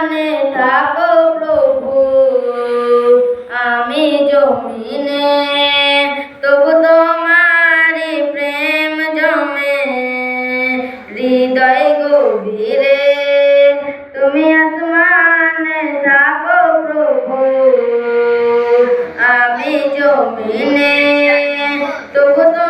সাবধানে থাকো প্রভু। আমি জমিনে, তবু তোমার প্রেম জমে। হৃদয় গভীরে, তুমি আসমানে থাকো প্রভু। আমি জমিনে, তবু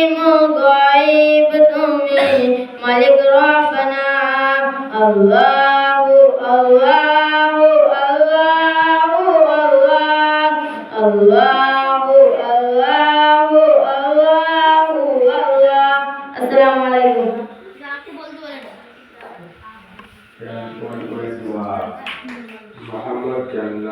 عليم الغيب تمي ملك ربنا الله الله الله الله الله الله الله الله السلام عليكم محمد